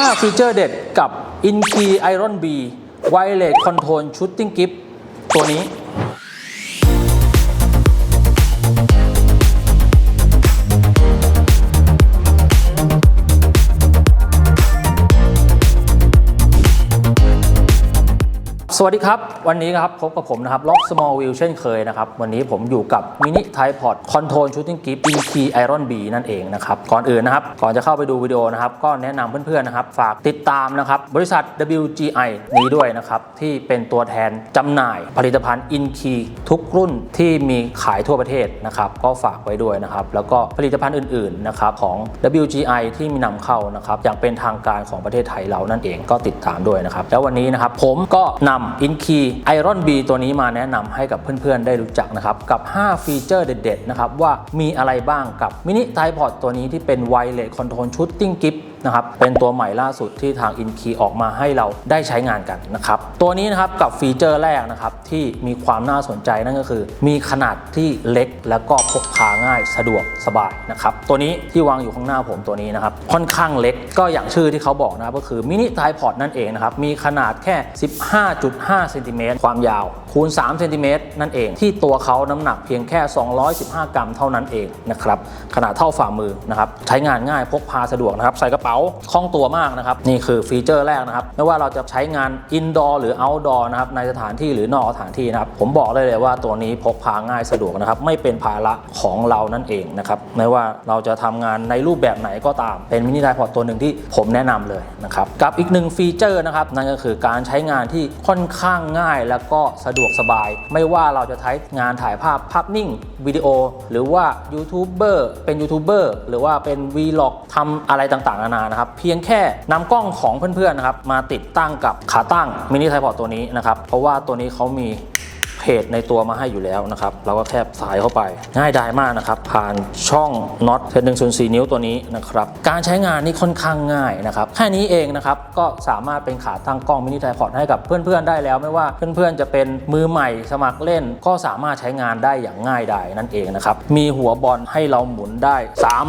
5 ฟีเจอร์เด็ดกับ InKey Iron B Wireless Control Shooting Grip ตัวนี้ วัสดีครับ วันนี้นะครับพบกับผมนะครับล็อก small view เช่นเคยนะครับ วันนี้ผมอยู่กับมินิ tripod control shooting grip in key iron b นั่นเองนะครับ ก่อนอื่นนะครับ ก่อนจะเข้าไปดูวิดีโอนะครับ ก็แนะนำเพื่อนๆนะครับ ฝากติดตามนะครับ บริษัท WGI นี้ด้วยนะครับ ที่เป็นตัวแทนจำหน่ายผลิตภัณฑ์ in key ทุกรุ่นที่มีขายทั่วประเทศนะครับ ก็ฝากไว้ด้วยนะครับ แล้วก็ผลิตภัณฑ์อื่นๆนะครับของ WGI ที่มีนำเข้านะครับอย่างเป็นทางการของประเทศไทยเรานั่นเองก็ติดตามด้วยนะครับแล้ววันนี้นะครับผมก็นำอินคีไอรอนบีตัวนี้มาแนะนำให้กับเพื่อนๆ ได้รู้จักนะครับ กับ 5 ฟีเจอร์เด็ดๆ นะครับ ว่ามีอะไรบ้างกับมินิไทพอดตัวนี้ที่เป็นไวเลสคอนโทรลชุดติ้งกิฟต์ะครับเป็นตัวใหม่ล่าสุดที่ทาง InKey ออกมาให้เราได้ใช้งานกันนะครับตัวนี้นะครับกับฟีเจอร์แรกนะครับที่มีความน่าสนใจนั่นก็คือ มีขนาดที่เล็กแล้วก็พกพาง่ายสะดวกสบายนะครับตัวนี้ที่วางอยู่ข้างหน้าผมตัวนี้นะครับค่อนข้างเล็กก็อย่างชื่อที่เขาบอกนะครับก็คือมินิไทพอดนั่นเองนะครับมีขนาดแค่ 15.5เซนติเมตรความยาวคูณ3เซนติเมตรนั่นเอง ที่ตัวเขาน้ำหนักเพียงแค่ 215 กรัมเท่านั้นเองนะครับขนาดเท่าฝ่ามือนะครับใช้งานง่ายพกพาสะดวกนะครับใส่กระเป๋าคล่องตัวมากนะครับ นี่คือฟีเจอร์แรกนะครับ ไม่ว่าเราจะใช้งานอินดอร์หรือเอาท์ดอร์นะครับในสถานที่หรือนอกสถานที่นะครับ ผมบอกเลยเลยว่าตัวนี้พกพาง่ายสะดวกนะครับ ไม่เป็นภาระของเรานั่นเองนะครับ ไม่ว่าเราจะทำงานในรูปแบบไหนก็ตาม เป็นมินิไทพอดตัวหนึ่งที่ผมแนะนำเลยนะครับ กับอีกหนึ่งฟีเจอร์นะครับนั่นก็คือการใช้งานที่ค่อนข้างง่ายแล้วก็สะดวกสบาย ไม่ว่าเราจะใช้งานถ่ายภาพภาพนิ่งวิดีโอ หรือว่ายูทูบเบอร์เป็นยูทูบเบอร์หรือว่าเป็นวีล็อกทำอะไรต่างๆนานานะครับเพียงแค่นำกล้องของเพื่อนๆนะครับมาติดตั้งกับขาตั้งมินิไทพอตตัวนี้นะครับเพราะว่าตัวนี้เขามี เพจในตัวมาให้อยู่แล้วนะครับเราก็แคบสายเข้าไป ง่ายดายมากนะครับ ผ่านช่องน็อตเซนหนึ่งศูนย์สี่นิ้วตัวนี้นะครับการใช้งานนี่ค่อนข้างง่ายนะครับแค่นี้เองนะครับก็สามารถเป็นขาตั้งกล้องมินิไทพอดให้กับเพื่อนๆได้แล้ว ไม่ว่าเพื่อนๆจะเป็นมือใหม่สมัครเล่น ก็สามารถใช้งานได้อย่างง่ายดายนั่นเองนะครับมีหัวบอลให้เราหมุนได้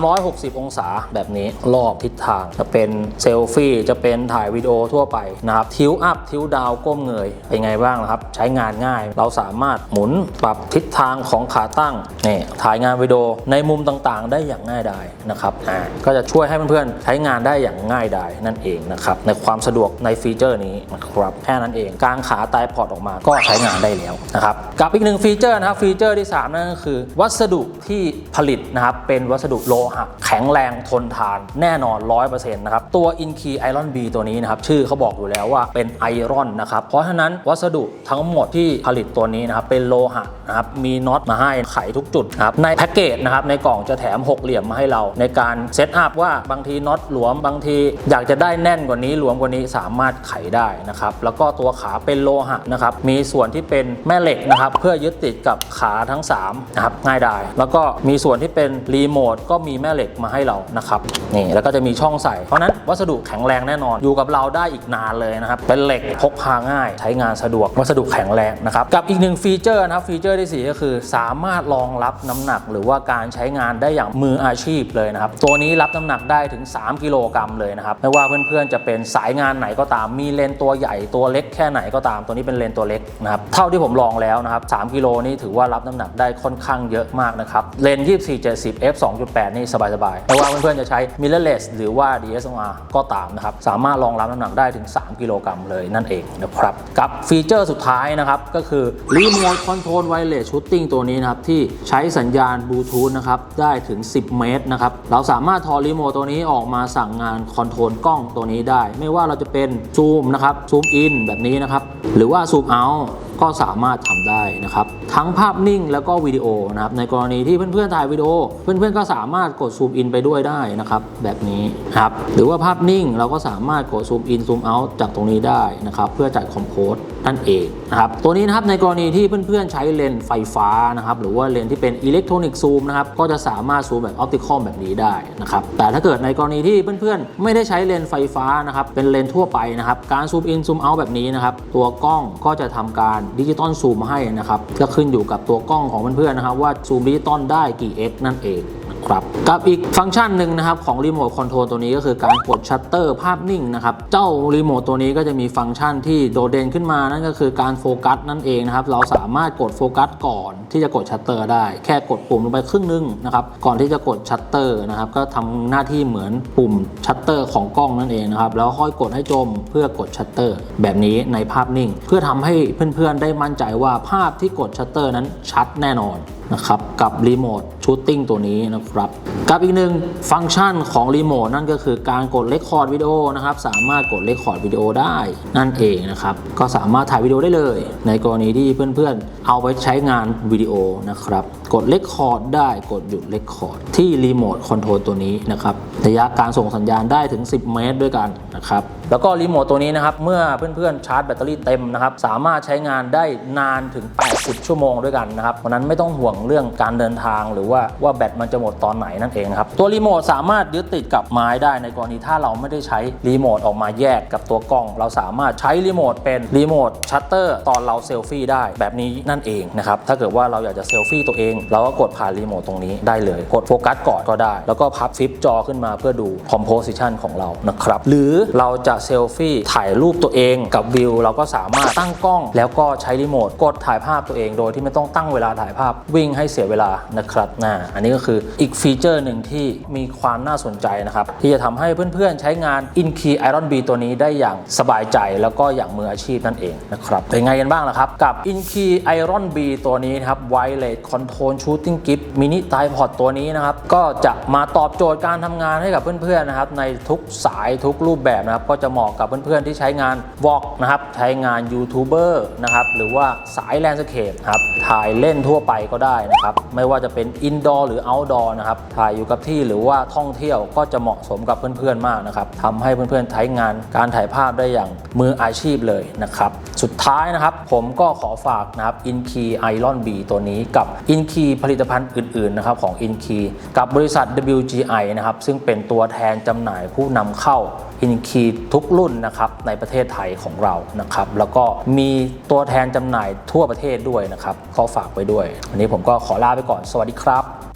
360 องศาแบบนี้รอบทิศทางจะเป็นเซลฟี่จะเป็นถ่ายวิดีโอทั่วไปนะครับทิวอัพทิวดาวก้มเงยเป็นไงบ้างนะครับใช้งานง่ายเราสามารถหมุนปรับทิศทางของขาตั้งนี่ถ่ายงานวิดีโอในมุมต่างๆ ได้อย่างง่ายดายนะครับอ่าก็จะช่วยให้เพื่อนๆใช้งานได้อย่างง่ายดายนั่นเองนะครับในความสะดวกในฟีเจอร์นี้นะครับแค่นั้นเองกางขาตายพอร์ตออกมาก็ใช้งานได้แล้วนะครับกับอีกหนึ่งฟีเจอร์นะครับฟีเจอร์ที่ 3 นั่นก็คือ วัสดุที่ผลิตนะครับเป็นวัสดุโลหะแข็งแรงทนทานแน่นอน 100%นะครับตัว InKey Iron B ตัวนี้นะครับชื่อเขาบอกอยู่แล้วว่าเป็นไอรอนนะครับเพราะฉะนั้นวัสดุทั้งหมดที่ผลิตตัวนี้นะครับเป็นโลหะนะครับมีน็อตมาให้ไขทุกจุดนะครับในแพ็กเกจนะครับในกล่องจะแถมหกเหลี่ยมมาให้เรา ในการเซตอัพว่าบางทีน็อตหลวมบางที อยากจะได้แน่นกว่านี้หลวมกว่านี้สามารถไขได้นะครับแล้วก็ตัวขาเป็นโลหะนะครับมีส่วนที่เป็นแม่เหล็กนะครับเพื่อยึดติดกับขาทั้ง3นะครับง่ายดายแล้วก็มีส่วนที่เป็นรีโมทก็มีแม่เหล็กมาให้เรานะครับนี่แล้วก็จะมีช่องใส่เพราะนั้นวัสดุแข็งแรงแน่นอนอยู่กับเราได้อีกนานเลยนะครับเป็นเหล็กพกพาง่าย ใช้งานสะดวกวัสดุแข็งแรงนะครับกับอีกหนึ่งฟีเจอร์นะครับฟีเจอร์ที่สี่ก็คือ สามารถรองรับน้ำหนัก หรือว่าการใช้งานได้อย่างมืออาชีพเลยนะครับ ตัวนี้รับน้ำหนักได้ถึง 3 กิโลกรัมเลยนะครับ ไม่ว่าเพื่อนๆจะเป็นสายงานไหนก็ตาม มีเลนตัวใหญ่ตัวเล็กแค่ไหนก็ตาม ตัวนี้เป็นเลนตัวเล็กนะครับ เท่าที่ผมลองแล้วนะครับ3กิโลนี่ถือว่ารับน้ำหนักได้ค่อนข้างเยอะมากนะครับเลน 24 70 f 2.8 นี่สบายๆไม่ว่าเพื่อนๆจะใช้ mirrorless หรือว่า DSLR ก็ตามนะครับ สามารถรองรับน้ำหนักได้ถึง 3 กิโลกรัมเลยนั่นเองนะครับ กับฟีเจอร์สุดท้ายนะครับก็คือรีโมทคอนโทรลไวเลสชูตติ้งตัวนี้นะครับ ที่ใช้สัญญาณบลูทูธนะครับ ได้ถึง 10 เมตรนะครับ เราสามารถถอดรีโมทตัวนี้ออกมาสั่งงานคอนโทรลกล้องตัวนี้ได้ ไม่ว่าเราจะเป็นซูมนะครับซูมอินแบบนี้นะครับ หรือว่าซูมเอา ก็สามารถทำได้นะครับ ทั้งภาพนิ่งแล้วก็วิดีโอนะครับในกรณีที่เพื่อนๆถ่ายวิดีโอ เพื่อนๆก็สามารถกดซูมอินไปด้วยได้นะครับ แบบนี้ครับหรือว่าภาพนิ่งเราก็สามารถกดซูมอินซูมเอาจากตรงนี้ได้นะครับ เพื่อจัดคอมโพสนั่นเองนะครับตัวนี้นะครับในกรณีที่เพื่อนๆใช้เลนส์ไฟฟ้านะครับหรือว่าเลนส์ที่เป็นอิเล็กทรอนิกส์ซูมนะครับก็จะสามารถซูมแบบออปติคอลแบบนี้ได้นะครับแต่ถ้าเกิดในกรณีที่เพื่อนๆ ไม่ได้ใช้เลนส์ไฟฟ้านะครับเป็นเลนส์ทั่วไปนะครับการซูมอินซูมเอาแบบนี้นะครับตัวกล้องก็จะทำการดิจิตอลซูมให้นะครับก็ขึ้นอยู่กับตัวกล้องของเพื่อนๆนะครับว่าซูมดิจิตอลได้กี่ x นั่นเอง ครับ กับอีกฟังก์ชันหนึ่งนะครับของรีโมทคอนโทรลตัวนี้ก็คือการกดชัตเตอร์ภาพนิ่งนะครับ เจ้ารีโมทตัวนี้ก็จะมีฟังก์ชันที่โดดเด่นขึ้นมานั่นก็คือการโฟกัสนั่นเองนะครับ เราสามารถกดโฟกัสก่อนที่จะกดชัตเตอร์ได้ แค่กดปุ่มลงไปครึ่งนึงนะครับก่อนที่จะกดชัตเตอร์นะครับก็ทำหน้าที่เหมือนปุ่มชัตเตอร์ของกล้องนั่นเองนะครับแล้วค่อยกดให้จมเพื่อกดชัตเตอร์ แบบนี้ในภาพนิ่ง เพื่อทำให้เพื่อนๆได้มั่นใจว่าภาพที่กดชัตเตอร์นั้นชัดแน่นอน นะครับกับรีโมทชูตติ้งตัวนี้นะครับ กับอีกหนึ่งฟังก์ชันของรีโมทนั่นก็คือการกดเลคคอร์ดวิดีโอนะครับสามารถกดเลคคอร์ดวิดีโอได้นั่นเองนะครับก็สามารถถ่ายวิดีโอได้เลย ในกรณีที่เพื่อนๆ เอาไว้ใช้งานวิดีโอนะครับกดเลคคอร์ดได้กดหยุดเลคคอร์ดที่รีโมทคอนโทรลตัวนี้นะครับระยะการส่งสัญญาณได้ถึง 10 เมตรด้วยกันนะครับแล้วก็รีโมทตัวนี้นะครับ เมื่อเพื่อนๆชาร์จแบตเตอรี่เต็มนะครับ สามารถใช้งานได้นานถึง 80 ชั่วโมงด้วยกันนะครับเพราะนั้นไม่ต้องห่วงเรื่องการเดินทาง หรือว่าว่าแบตมันจะหมดตอนไหนนั่นเองครับ ตัวรีโมทสามารถยึดติดกับไม้ได้ในกรณีถ้าเราไม่ได้ใช้รีโมทออกมาแยกกับตัวกล้อง เราสามารถใช้รีโมทเป็นรีโมทชัตเตอร์ตอนเราเซลฟี่ได้แบบนี้นั่นเองนะครับ ถ้าเกิดว่าเราอยากจะเซลฟี่ตัวเอง เราก็กดผ่านรีโมทตรงนี้ได้เลย กดโฟกัสก่อนก็ได้ แล้วก็พับฟิปจอขึ้นมาเพื่อดูคอมโพสิชันของเรานะครับ หรือเราจะเซลฟี่ถ่ายรูปตัวเองกับวิว เราก็สามารถตั้งกล้อง แล้วก็ใช้รีโมทกดถ่ายภาพตัวเองโดยที่ไม่ต้องตั้งเวลาถ่ายภาพวิ่งให้เสียเวลานะครับนะอันนี้ก็คืออีกฟีเจอร์หนึ่งที่มีความน่าสนใจนะครับ ที่จะทำให้เพื่อนๆใช้งาน InKey Iron B ตัวนี้ได้อย่างสบายใจแล้วก็อย่างมืออาชีพนั่นเองนะครับเป็นไงกันบ้างล่ะครับ กับ InKey Iron B ตัวนี้นะครับ Wireless Control Shooting Grip Mini Tripod ตัวนี้นะครับ ก็จะมาตอบโจทย์การทำงานให้กับเพื่อนๆนะครับ ในทุกสายทุกรูปแบบนะครับก็จะเหมาะกับเพื่อนๆที่ใช้งาน Vlog นะครับใช้งานยูทูบเบอร์นะครับหรือว่าสายแลนด์สเคปครับถ่ายเล่นทั่วไปก็ได้นะครับไม่ว่าจะเป็นอินดอร์หรือเอาท์ดอร์นะครับถ่ายอยู่กับที่หรือว่าท่องเที่ยวก็จะเหมาะสมกับเพื่อนๆมากนะครับทำให้เพื่อนๆใช้งานการถ่ายภาพได้อย่างมืออาชีพเลยนะครับสุดท้ายนะครับผมก็ขอฝากนะครับ InKey Iron B ตัวนี้กับ InKey ผลิตภัณฑ์อื่นๆนะครับของ InKey กับบริษัท WGI นะครับซึ่งเป็นตัวแทนจำหน่ายผู้นำเข้า อินคีทุกรุ่นนะครับในประเทศไทยของเรานะครับ แล้วก็มีตัวแทนจำหน่ายทั่วประเทศด้วยนะครับขอฝากไว้ด้วย วันนี้ผมก็ขอลาไปก่อนสวัสดีครับ